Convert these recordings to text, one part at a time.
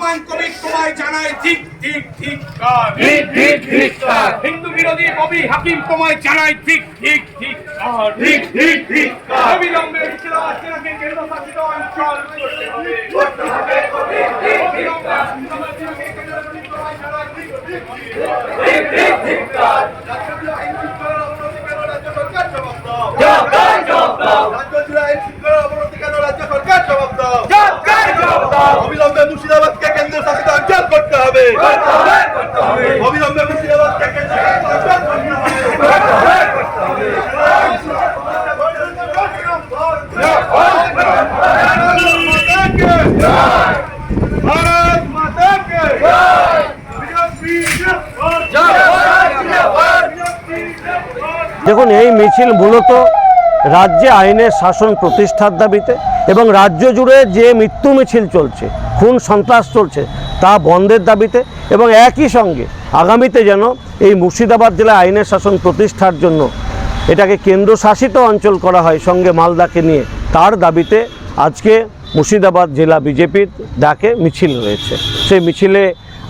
হুমায়ুন কবির তোমায় জানায় ঠিক ঠিক ঠিক ঠিক ঠিক ঠিক হিন্দু বিরোধী কবি হাকিম তোমায় জানায় ঠিক ঠিক ঠিক ঠিক ঠিক ঠিক অবিলম্বে অঞ্চল করতে হবে। করতে হবে ঠিক ঠিক ঠিক ঠিক কার রাজ্যজুড়ে আইন শৃঙ্খলার অবনতি কেন রাজ্য সরকার জবাব দাও জবাব জবাব দাও রাজ্যজুড়ে আইন শৃঙ্খলার অবনতি কেন রাজ্য সরকার জবাব দাও জবাব জবাব দাও অবিলম্বে মুর্শিদাবাদকে কেন্দ্র শাসিত অঞ্চল করতে হবে করতে হবে করতে হবে অবিলম্বে মুর্শিদাবাদকে কেন্দ্র শাসিত অঞ্চল করতে হবে করতে হবে করতে হবে দেখুন, এই মিছিল মূলত রাজ্যে আইনের শাসন প্রতিষ্ঠার দাবিতে এবং রাজ্য জুড়ে যে মৃত্যু মিছিল চলছে, খুন সন্ত্রাস চলছে তা বন্ধের দাবিতে এবং একই সঙ্গে আগামীতে যেন এই মুর্শিদাবাদ জেলায় আইনের শাসন প্রতিষ্ঠার জন্য এটাকে কেন্দ্রশাসিত অঞ্চল করা হয় সঙ্গে মালদাকে নিয়ে তার দাবিতে আজকে মুর্শিদাবাদ জেলা বিজেপির ডাকে মিছিল রয়েছে। সেই মিছিলে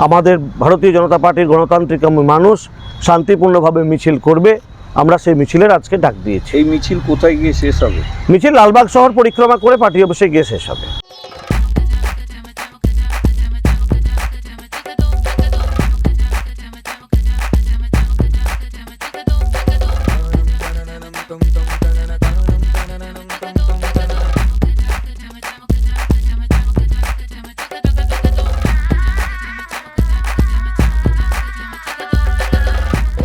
আমাদের ভারতীয় জনতা পার্টির গণতান্ত্রিক মানুষ শান্তিপূর্ণভাবে মিছিল করবে। আমরা সেই মিছিলের আজকে ডাক দিয়েছি। এই মিছিল কোথায় গিয়ে শেষ হবে? মিছিল লালবাগ শহর পরিক্রমা করে পার্টি অফিসে গিয়ে শেষ হবে।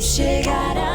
Chegará.